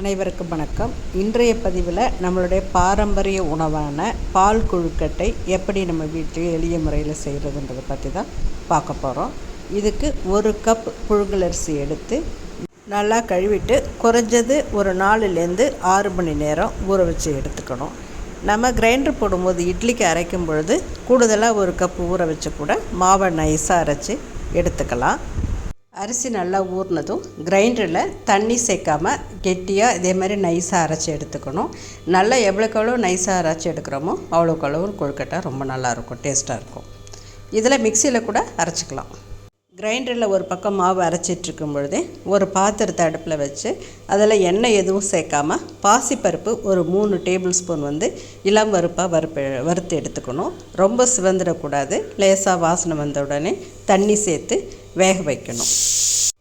அனைவருக்கும் வணக்கம். இன்றைய பதிவில் நம்மளுடைய பாரம்பரிய உணவான பால் கொழுக்கட்டை எப்படி நம்ம வீட்டில் எளிய முறையில் செய்கிறதுன்றதை பற்றி தான் பார்க்க போகிறோம் இதுக்கு ஒரு கப் புழுங்கலரிசி எடுத்து நல்லா கழுவிட்டு குறைஞ்சது ஒரு நாலுலேருந்து ஆறு மணி நேரம் ஊற வச்சு எடுத்துக்கணும். நம்ம கிரைண்டர் போடும்போது இட்லிக்கு அரைக்கும் பொழுது கூடுதலாக ஒரு கப் ஊற வச்சு கூட மாவை நைஸாக அரைச்சி எடுத்துக்கலாம். அரிசி நல்லா ஊறினதும் கிரைண்டரில் தண்ணி சேர்க்காம கெட்டியாக இதே மாதிரி நைஸாக அரைச்சி எடுத்துக்கணும். நல்லா எவ்வளோக்கு எவ்வளோ நைஸாக அரைச்சி எடுக்கிறோமோ அவ்வளோக்கு அளவு கொழுக்கட்டை ரொம்ப நல்லாயிருக்கும் டேஸ்ட்டாக இருக்கும். இதில் மிக்சியில் கூட அரைச்சிக்கலாம். கிரைண்டரில் ஒரு பக்கம் மாவு அரைச்சிட்ருக்கும் பொழுதே ஒரு பாத்திரத்தை அடுப்பில் வச்சு அதில் எண்ணெய் எதுவும் சேர்க்காமல் பாசிப்பருப்பு ஒரு மூணு டேபிள் ஸ்பூன் வந்து இளம் வறுப்பாக வறுப்பு வறுத்து எடுத்துக்கணும். ரொம்ப சிவந்துடக்கூடாது லேசாக வாசனை வந்த உடனே தண்ணி சேர்த்து வேக வைக்கணும்.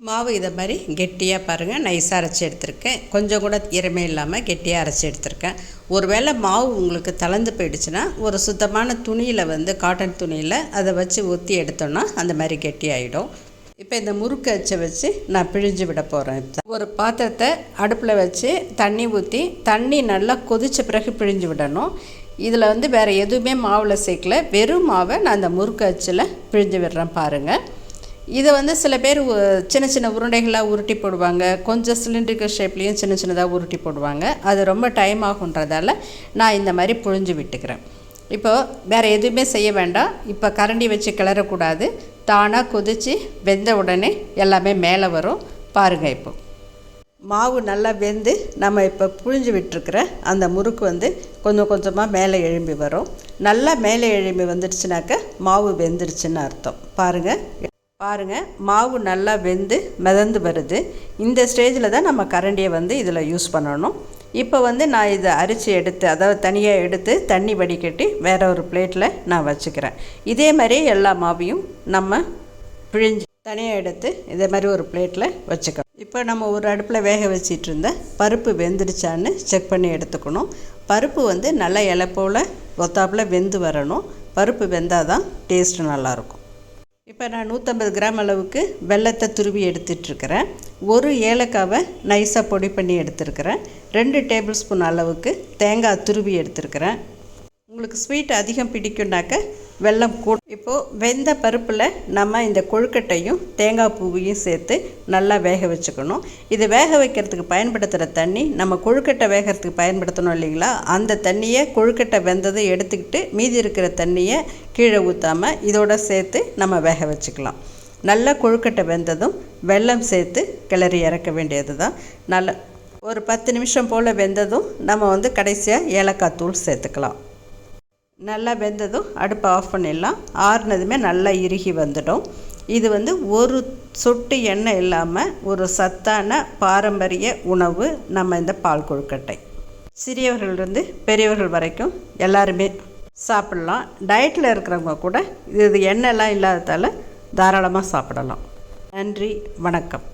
மாவு இதை மாதிரி கெட்டியாக பாருங்கள் நைஸாக அரைச்சி எடுத்திருக்கேன். கொஞ்சம் கூட ஈரமே இல்லாமல் கெட்டியாக அரைச்சி எடுத்திருக்கேன். ஒருவேளை மாவு உங்களுக்கு தளர்ந்து போயிடுச்சுன்னா ஒரு சுத்தமான துணியில் வந்து காட்டன் துணியில் அதை வச்சு ஊற்றி எடுத்தோன்னா அந்த மாதிரி கெட்டியாகிடும் இப்போ இந்த முறுக்கு அச்சை வச்சு நான் பிழிஞ்சு விட போகிறேன் ஒரு பாத்திரத்தை அடுப்பில் வச்சு தண்ணி ஊற்றி தண்ணி நல்லா கொதித்த பிறகு பிழிஞ்சு விடணும். இதில் வந்து வேறு எதுவுமே மாவில் சேர்க்கல. வெறும் மாவை நான் அந்த முறுக்கு அச்சில் பிழிஞ்சு விடுறேன் பாருங்கள் இதை வந்து சில பேர் உ- சின்ன சின்ன உருண்டைகளாக உருட்டி போடுவாங்க. கொஞ்சம் சிலிண்ட்ரிக்கல் ஷேப்லேயும் சின்ன சின்னதாக உருட்டி போடுவாங்க. அது ரொம்ப டைம் ஆகுன்றதால நான் இந்த மாதிரி புழிஞ்சு விட்டுக்கிறேன். இப்போது வேறு எதுவுமே செய்ய வேண்டாம். இப்போ கரண்டி வச்சு கிளறக்கூடாது. தானாக கொதித்து வெந்த உடனே எல்லாமே மேலே வரும். பாருங்கள் இப்போ. மாவு நல்லா வெந்து நம்ம இப்போ புழிஞ்சு விட்டுருக்கிற அந்த முறுக்கு வந்து கொஞ்சம் கொஞ்சமாக மேலே எழும்பி வரும். நல்லா மேலே எழும்பி வந்துடுச்சுனாக்க மாவு வெந்துடுச்சுன்னு அர்த்தம். பாருங்கள் பாருங்கள் மாவு நல்லா வெந்து மிதந்து வருது. இந்த ஸ்டேஜில் தான் நம்ம கரண்டியை வந்து இதில் யூஸ் பண்ணணும். இப்போ வந்து நான் இதை அரிச்சு எடுத்து அதாவது தனியாக எடுத்து தண்ணி வடிகட்டி வேற ஒரு பிளேட்டில் நான் வச்சுக்கிறேன். இதே மாதிரி எல்லா மாவையும் நம்ம பிழிஞ்சு தனியாக எடுத்து இதே மாதிரி ஒரு பிளேட்டில் வச்சுக்கணும். இப்போ நம்ம ஒரு அடுப்பில் வேக வச்சிட்டு இருந்த பருப்பு வெந்துடுச்சான்னு செக் பண்ணி எடுத்துக்கணும். பருப்பு வந்து நல்லா இலை போல் ஒத்தாப்பில் வெந்து வரணும். பருப்பு வெந்தால் தான் டேஸ்ட்டு நல்லாயிருக்கும் இப்போ நான் நூற்றம்பது கிராம் அளவுக்கு வெல்லத்தை துருவி எடுத்துட்ருக்கிறேன். ஒரு ஏலக்காவை நைஸாக பொடி பண்ணி எடுத்துருக்கிறேன். ரெண்டு டேபிள் ஸ்பூன் அளவுக்கு தேங்காய் துருவி எடுத்துருக்கிறேன். உங்களுக்கு ஸ்வீட் அதிகம் பிடிக்கும்னாக்க வெல்லம் கூ இப்போது வெந்த பருப்பில் நம்ம இந்த கொழுக்கட்டையும் தேங்காய் பூவையும் சேர்த்து நல்லா வேக வச்சுக்கணும். இது வேக வைக்கிறதுக்கு பயன்படுத்துகிற தண்ணி நம்ம கொழுக்கட்டை வேகிறதுக்கு பயன்படுத்தணும் இல்லைங்களா? அந்த தண்ணியை கொழுக்கட்டை வெந்ததை எடுத்துக்கிட்டு மீதி இருக்கிற தண்ணியை கீழே ஊற்றாமல் இதோட சேர்த்து நம்ம வேக வச்சுக்கலாம். நல்லா கொழுக்கட்டை வெந்ததும் வெல்லம் சேர்த்து கிளறி இறக்க வேண்டியது தான் நல்ல ஒரு பத்து நிமிஷம் போல் வெந்ததும் நம்ம வந்து கடைசியாக ஏலக்காய் தூள் சேர்த்துக்கலாம். நல்லா வெந்ததும் அடுப்பை ஆஃப் பண்ணிடலாம். ஆறுனதுமே நல்லா இறுகி வந்துடும். இது வந்து ஒரு சொட்டு எண்ணெய் இல்லாமல் ஒரு சத்தான பாரம்பரிய உணவு நம்ம இந்த பால் கொழுக்கட்டை. சிறியவர்கள்லேருந்து பெரியவர்கள் வரைக்கும் எல்லாருமே சாப்பிடலாம். டயட்டில் இருக்கிறவங்க கூட இது எண்ணெய்லாம் இல்லாததால் தாராளமாக சாப்பிடலாம். நன்றி வணக்கம்.